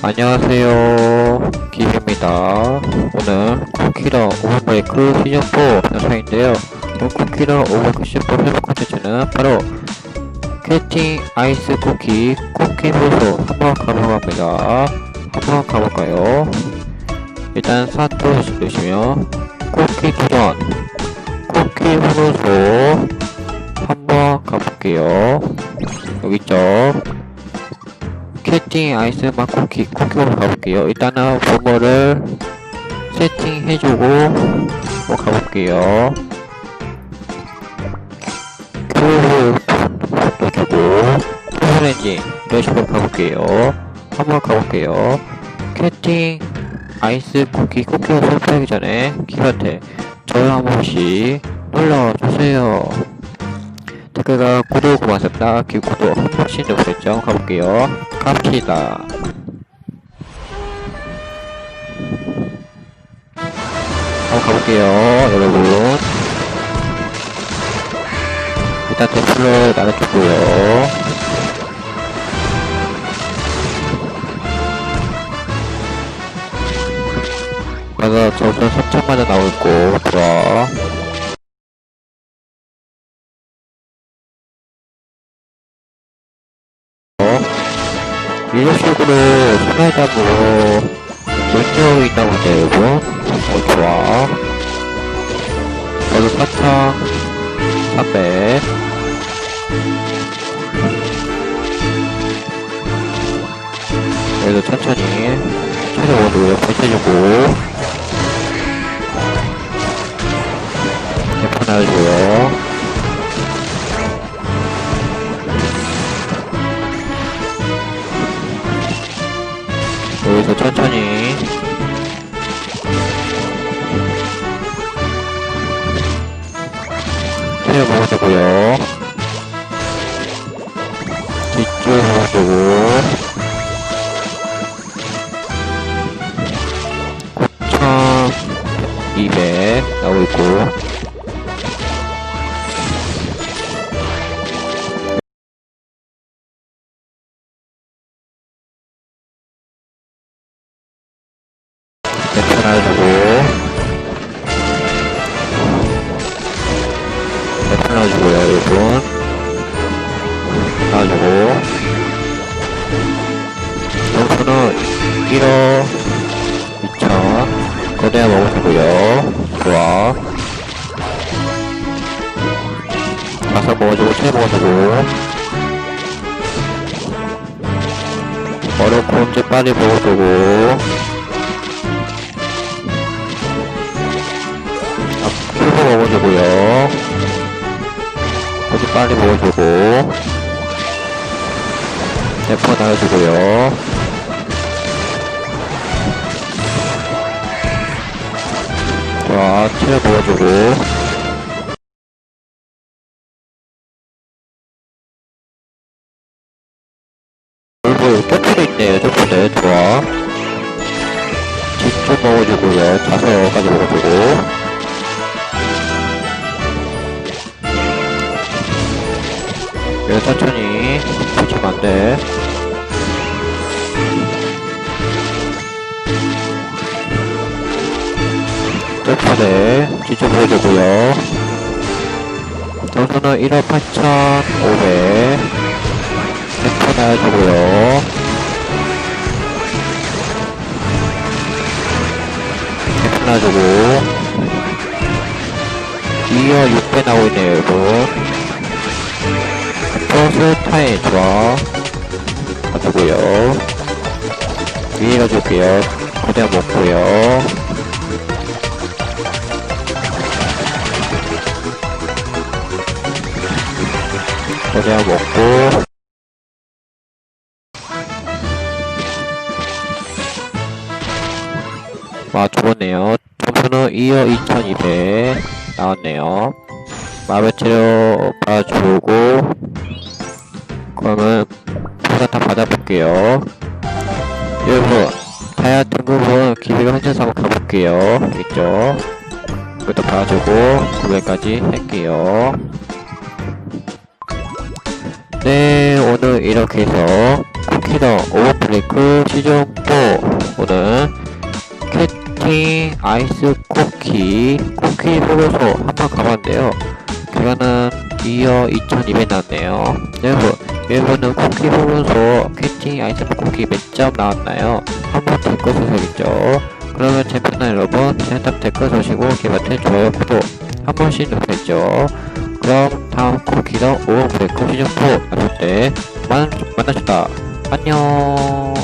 안녕하세요. 기입니다 오늘 쿠키러 오븐브레이크 시즌4 영상인데요. 오늘 쿠키러 오븐브레이크 시즌4 회복 콘텐츠는 바로 캐팅 아이스 쿠키 쿠키 보소 한번 가보고 합니다. 한번 가볼까요? 일단 사또 누르시면 쿠키 도전 쿠키 보소 한번 가볼게요. 여기 있죠? 캐팅 아이스만 쿠키 쿠키로 가볼게요. 일단은 번호를 세팅해주고 한번 가볼게요. 큐브 넣어주고 프레렌지 이런 식으로 가볼게요. 한번 가볼게요. 캐팅 아이스 쿠키 쿠키로 선택하기 전에 키한테 저를 한 번씩 눌러주세요. 댓글과 구독 고맙습니다. 기 구독 한 번씩 누르셨죠? 가볼게요. 갑시다. 한번 가볼게요, 여러분. 일단 댓글을 나눠주고요. 가서 점수 3천만원 나올 거, 좋아. 이런 식으로 손에다고 연결이 있다고 여러분. 어, 좋아. 저도 4천 300. 그래도 천천히 최대원으로 펼쳐주고 대파 놔주고요. 여기서 천천히. 테레 먹어주고요. 뒤쪽 먹어주고. 9200 나오고 있고 괜찮아주고요 여러분. 놔주고. 점수는 1호 2천 거대한 먹어주고요. 좋아. 가서 먹어주고 새 먹어주고. 어렵고 이제 빨리 먹어주고. 큐브 먹어주고요. 빨리 먹어주고. 대포 나눠주고요. 자, 치료 먹어주고. 쪼프도 있네요, 쪼프네. 좋아. 집좀 먹어주고요. 다섯 가지 먹어주고. 여기 천천히 붙이면 안 돼. 뜰파대 진짜 보여주고요. 점수는 1억 8,500. 템포 나와주고요. 템포 나와주고. 2억 6배 나오고 있네요, 여러분. 소스 타임 좋아 가지고요. 위에 가줄게요. 그대로 먹고요. 그대로 먹고. 와 좋았네요. 점수는 2억 2200 나왔네요 마베치로 봐주고 그러면 우선 다 받아볼게요. 여러분 다이아 등급은 혼자서 한번 가볼게요. 있죠? 이것도 봐주고 900까지 할게요. 네 오늘 이렇게 해서 쿠키더 오버브레이크 시즌4 오늘 캐팅 아이스 쿠키 쿠키 보고서 한번 가봤는데요 2월 2200 나왔네요. 여러분 여러분은 쿠키 보면서 캐팅 아이스 쿠키 몇 점 나왔나요? 한번 댓글 써야겠죠. 그러면 챔피언 여러분 대답 댓글 써시고 기버튼 좋아요 구독 한 번씩 누르겠죠. 그럼 다음 쿠키더 오버브레이크 시즌4 나올 때 만, 만나시다. 안녕